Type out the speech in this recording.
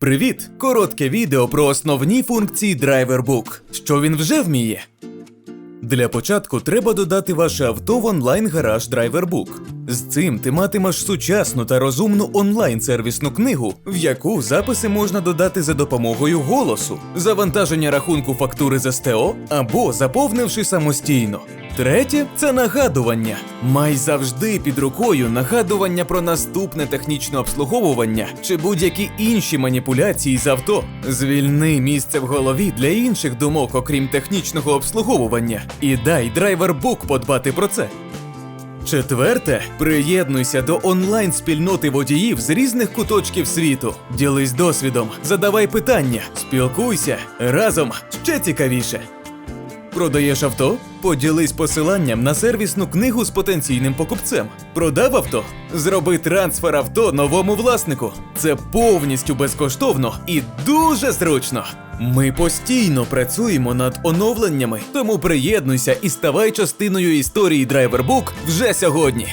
Привіт! Коротке відео про основні функції DriverBook. Що він вже вміє? Для початку треба додати ваше авто в онлайн-гараж DriverBook. З цим ти матимеш сучасну та розумну онлайн-сервісну книгу, в яку записи можна додати за допомогою голосу, завантаження рахунку фактури з СТО або заповнивши самостійно. Третє це нагадування. Май завжди під рукою нагадування про наступне технічне обслуговування чи будь-які інші маніпуляції з авто. Звільни місце в голові для інших думок, окрім технічного обслуговування, і дай драйвербук подбати про це. Четверте, приєднуйся до онлайн спільноти водіїв з різних куточків світу. Ділись досвідом, задавай питання, спілкуйся разом ще цікавіше. Продаєш авто? Поділись посиланням на сервісну книгу з потенційним покупцем. Продав авто? Зроби трансфер авто новому власнику. Це повністю безкоштовно і дуже зручно. Ми постійно працюємо над оновленнями, тому приєднуйся і ставай частиною історії DriverBook вже сьогодні.